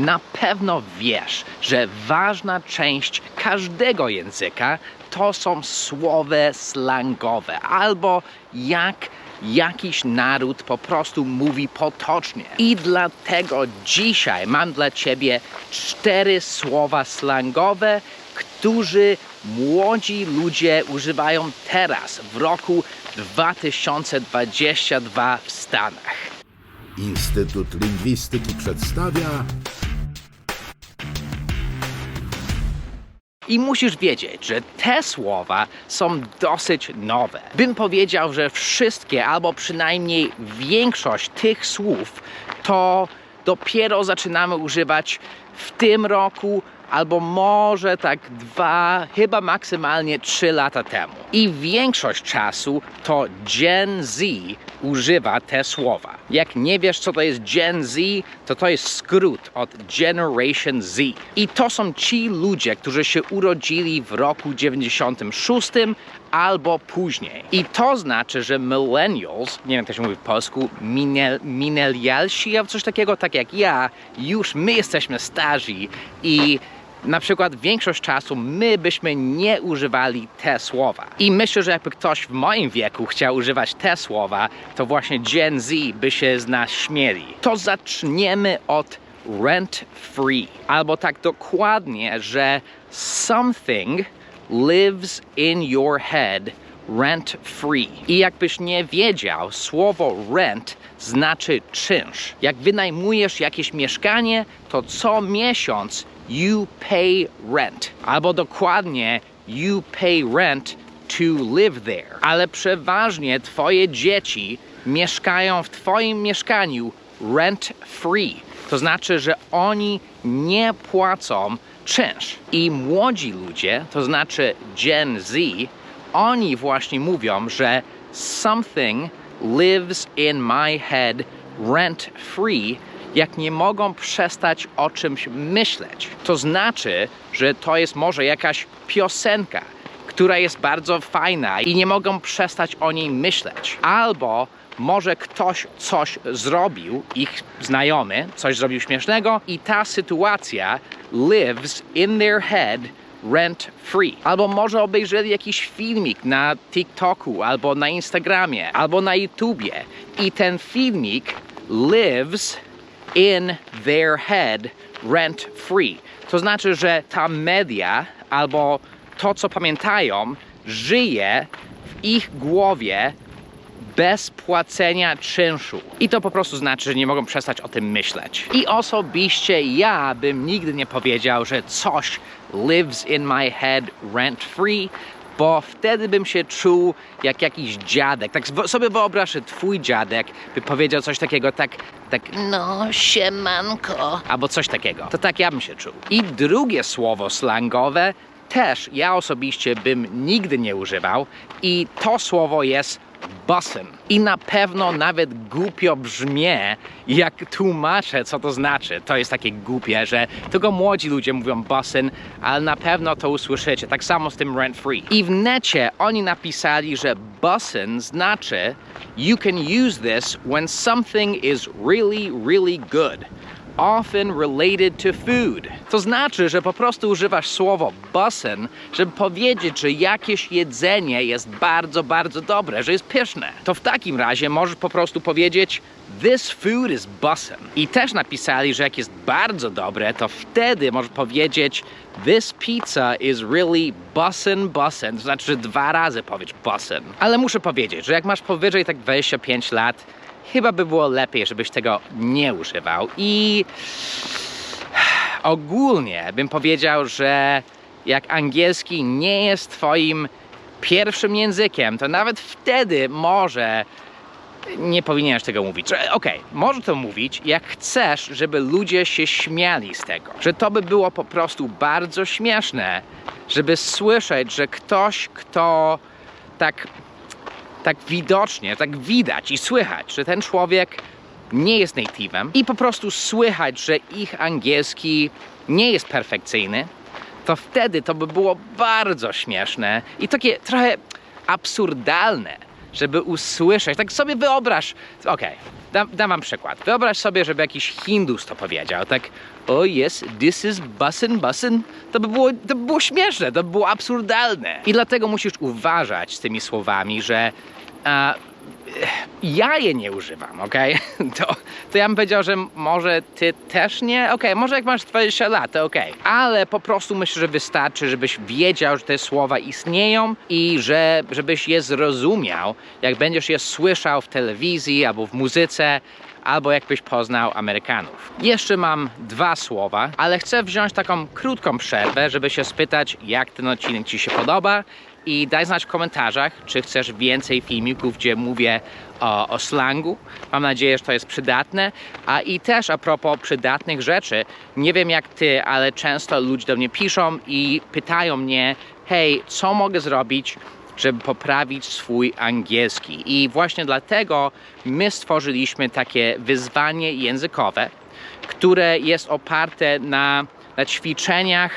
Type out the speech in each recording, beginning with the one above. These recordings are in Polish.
Na pewno wiesz, że ważna część każdego języka to są słowa slangowe albo jak jakiś naród po prostu mówi potocznie. I dlatego dzisiaj mam dla ciebie cztery słowa slangowe, którzy młodzi ludzie używają teraz w roku 2022 w Stanach. Instytut Lingwistyki przedstawia I musisz wiedzieć, że te słowa są dosyć nowe. Bym powiedział, że wszystkie, albo przynajmniej większość tych słów, to dopiero zaczynamy używać w tym roku, albo może tak dwa, chyba maksymalnie trzy lata temu. I większość czasu to Gen Z używa te słowa. Jak nie wiesz, co to jest Gen Z, to to jest skrót od Generation Z. I to są ci ludzie, którzy się urodzili w roku 96 albo później. I to znaczy, że millennials, nie wiem jak to się mówi w polsku, minel, millennialsi albo coś takiego, tak jak ja, już my jesteśmy starzy i na przykład większość czasu my byśmy nie używali te słowa. I myślę, że jakby ktoś w moim wieku chciał używać te słowa, to właśnie Gen Z by się z nas śmieli. To zaczniemy od rent free, albo tak dokładnie, że something lives in your head rent free. I jakbyś nie wiedział, słowo rent znaczy czynsz. Jak wynajmujesz jakieś mieszkanie, to co miesiąc you pay rent. Albo dokładnie you pay rent to live there. Ale przeważnie twoje dzieci mieszkają w twoim mieszkaniu rent free. To znaczy, że oni nie płacą czynsz. I młodzi ludzie, to znaczy Gen Z, oni właśnie mówią, że something lives in my head rent free, jak nie mogą przestać o czymś myśleć. To znaczy, że to jest może jakaś piosenka, która jest bardzo fajna i nie mogą przestać o niej myśleć. Albo może ktoś coś zrobił, ich znajomy coś zrobił śmiesznego i ta sytuacja lives in their head rent free. Albo może obejrzeli jakiś filmik na TikToku, albo na Instagramie, albo na YouTubie i ten filmik lives in their head rent free. To znaczy, że ta media albo to, co pamiętają, żyje w ich głowie bez płacenia czynszu. I to po prostu znaczy, że nie mogą przestać o tym myśleć. I osobiście ja bym nigdy nie powiedział, że coś lives in my head rent free, bo wtedy bym się czuł jak jakiś dziadek. Tak sobie wyobraź, że twój dziadek by powiedział coś takiego, tak, tak, no siemanko, albo coś takiego. To tak ja bym się czuł. I drugie słowo slangowe też ja osobiście bym nigdy nie używał i to słowo jest busem. I na pewno nawet głupio brzmie, jak tłumaczę, co to znaczy. To jest takie głupie, że tylko młodzi ludzie mówią busem, ale na pewno to usłyszycie. Tak samo z tym rent free. I w necie oni napisali, że busem znaczy you can use this when something is really, really good often related to food. To znaczy, że po prostu używasz słowo bussin, żeby powiedzieć, że jakieś jedzenie jest bardzo, bardzo dobre, że jest pyszne. To w takim razie możesz po prostu powiedzieć This food is bussin. I też napisali, że jak jest bardzo dobre, to wtedy możesz powiedzieć This pizza is really bussin, bussin. To znaczy, że dwa razy powiedz bussin. Ale muszę powiedzieć, że jak masz powyżej tak 25 lat, chyba by było lepiej, żebyś tego nie używał. I ogólnie bym powiedział, że jak angielski nie jest twoim pierwszym językiem, to nawet wtedy może nie powinieneś tego mówić. Okej, może to mówić, jak chcesz, żeby ludzie się śmiali z tego. Że to by było po prostu bardzo śmieszne, żeby słyszeć, że ktoś, kto tak tak widocznie, tak widać i słychać, że ten człowiek nie jest native'em i po prostu słychać, że ich angielski nie jest perfekcyjny, to wtedy to by było bardzo śmieszne i takie trochę absurdalne, żeby usłyszeć. Tak sobie wyobraź. Okej, dam, dam wam przykład. Wyobraź sobie, żeby jakiś Hindus to powiedział. Tak, oh yes, this is bussin, bussin. To by było, to by było śmieszne, to by było absurdalne. I dlatego musisz uważać z tymi słowami, że ja je nie używam, okej? To, to ja bym powiedział, że może ty też nie? Okej, może jak masz 20 lat, to okej. Ale po prostu myślę, że wystarczy, żebyś wiedział, że te słowa istnieją i że, żebyś je zrozumiał, jak będziesz je słyszał w telewizji albo w muzyce, albo jakbyś poznał Amerykanów. Jeszcze mam dwa słowa, ale chcę wziąć taką krótką przerwę, żeby się spytać, jak ten odcinek Ci się podoba i daj znać w komentarzach, czy chcesz więcej filmików, gdzie mówię o, o slangu. Mam nadzieję, że to jest przydatne. A i też a propos przydatnych rzeczy, nie wiem jak ty, ale często ludzie do mnie piszą i pytają mnie, hej, co mogę zrobić, żeby poprawić swój angielski. I właśnie dlatego my stworzyliśmy takie wyzwanie językowe, które jest oparte na, na ćwiczeniach,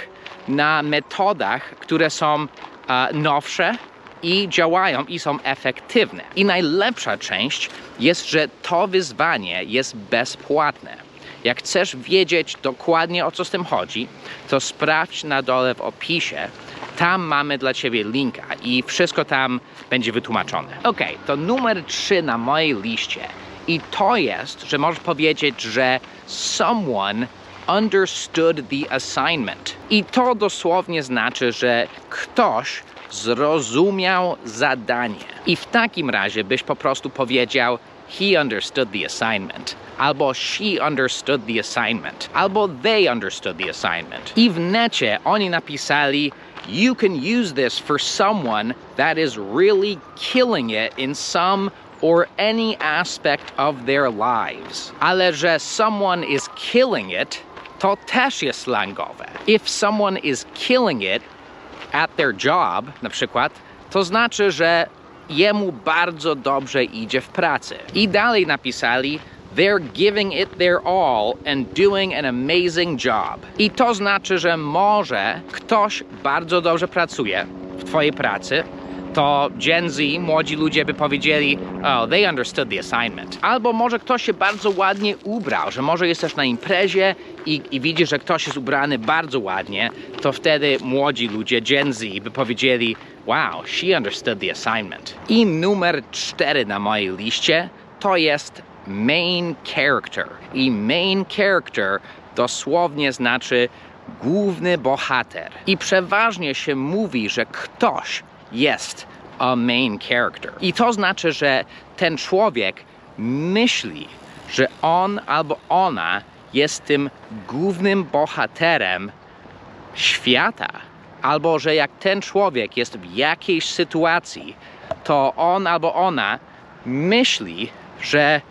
na metodach, które są nowsze i działają i są efektywne. I najlepsza część jest, że to wyzwanie jest bezpłatne. Jak chcesz wiedzieć dokładnie o co z tym chodzi, to sprawdź na dole w opisie. Tam mamy dla Ciebie linka i wszystko tam będzie wytłumaczone. Ok, to numer 3 na mojej liście. I to jest, że możesz powiedzieć, że someone understood the assignment. I to dosłownie znaczy, że ktoś zrozumiał zadanie. I w takim razie byś po prostu powiedział he understood the assignment. Albo she understood the assignment. Albo they understood the assignment. I w necie oni napisali you can use this for someone that is really killing it in some or any aspect of their lives. Ale że someone is killing it, to też jest slangowe. If someone is killing it at their job, na przykład, to znaczy, że jemu bardzo dobrze idzie w pracy. I dalej napisali They're giving it their all and doing an amazing job. I to znaczy, że może ktoś bardzo dobrze pracuje w twojej pracy, to Gen Z, młodzi ludzie by powiedzieli, oh, they understood the assignment. Albo może ktoś się bardzo ładnie ubrał, że może jesteś na imprezie i, i widzisz, że ktoś jest ubrany bardzo ładnie, to wtedy młodzi ludzie, Gen Z, by powiedzieli, wow, she understood the assignment. I numer cztery na mojej liście to jest main character. I main character dosłownie znaczy główny bohater. I przeważnie się mówi, że ktoś jest a main character. I to znaczy, że ten człowiek myśli, że on albo ona jest tym głównym bohaterem świata. Albo że jak ten człowiek jest w jakiejś sytuacji, to on albo ona myśli, że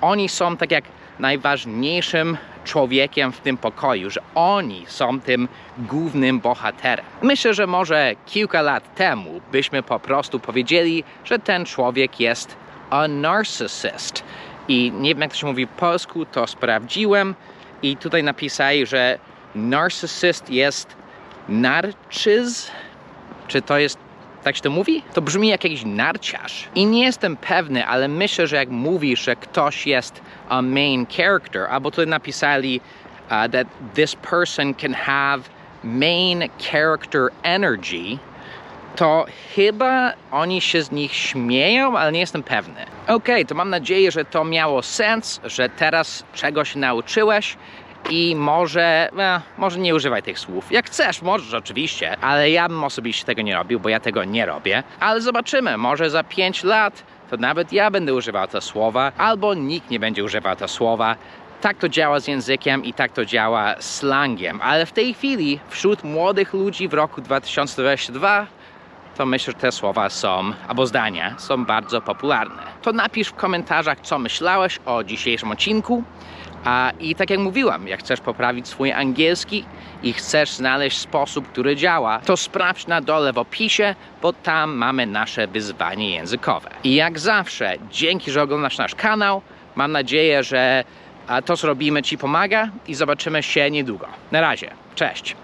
oni są tak jak najważniejszym człowiekiem w tym pokoju, że oni są tym głównym bohaterem. Myślę, że może kilka lat temu byśmy po prostu powiedzieli, że ten człowiek jest a narcissist. I nie wiem jak to się mówi w polsku, to sprawdziłem i tutaj napisali, że narcysyst jest narcyz. Czy to jest tak się to mówi? To brzmi jak jakiś narciarz. I nie jestem pewny, ale myślę, że jak mówisz, że ktoś jest a main character, albo tutaj napisali uh, that this person can have main character energy, to chyba oni się z nich śmieją, ale nie jestem pewny. Okej, to mam nadzieję, że to miało sens, że teraz czegoś nauczyłeś i może, e, może nie używaj tych słów. Jak chcesz, możesz oczywiście, ale ja bym osobiście tego nie robił, bo ja tego nie robię. Ale zobaczymy, może za 5 lat to nawet ja będę używał te słowa, albo nikt nie będzie używał te słowa. Tak to działa z językiem i tak to działa z slangiem, ale w tej chwili wśród młodych ludzi w roku 2022 to myślę, że te słowa są, albo zdania są bardzo popularne. To napisz w komentarzach, co myślałeś o dzisiejszym odcinku. A, I tak jak mówiłam, jak chcesz poprawić swój angielski i chcesz znaleźć sposób, który działa, to sprawdź na dole w opisie, bo tam mamy nasze wyzwanie językowe. I jak zawsze, dzięki, że oglądasz nasz kanał. Mam nadzieję, że to, co robimy, Ci pomaga i zobaczymy się niedługo. Na razie, cześć!